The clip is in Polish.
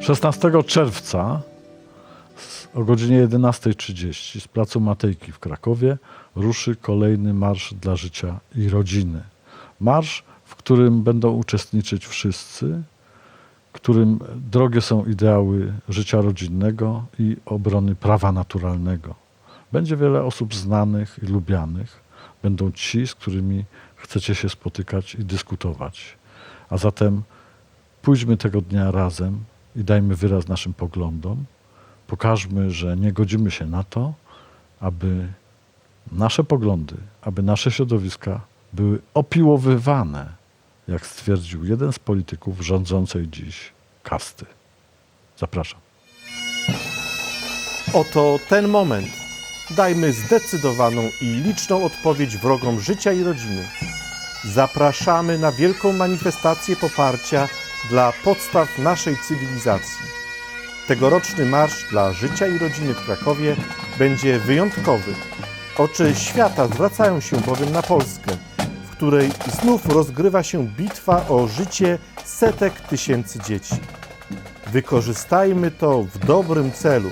Szesnastego czerwca z- o godzinie 11.30 z placu Matejki w Krakowie ruszy kolejny Marsz dla Życia i Rodziny. Marsz, w którym będą uczestniczyć wszyscy, którym drogie są ideały życia rodzinnego i obrony prawa naturalnego. Będzie wiele osób znanych i lubianych. Będą ci, z którymi chcecie się spotykać i dyskutować. A zatem pójdźmy tego dnia razem i dajmy wyraz naszym poglądom. Pokażmy, że nie godzimy się na to, aby nasze poglądy, aby nasze środowiska były opiłowywane, jak stwierdził jeden z polityków rządzącej dziś kasty. Zapraszam. Oto ten moment. Dajmy zdecydowaną i liczną odpowiedź wrogom życia i rodziny. Zapraszamy na wielką manifestację poparcia dla podstaw naszej cywilizacji. Tegoroczny Marsz dla Życia i Rodziny w Krakowie będzie wyjątkowy. Oczy świata zwracają się bowiem na Polskę, w której znów rozgrywa się bitwa o życie setek tysięcy dzieci. Wykorzystajmy to w dobrym celu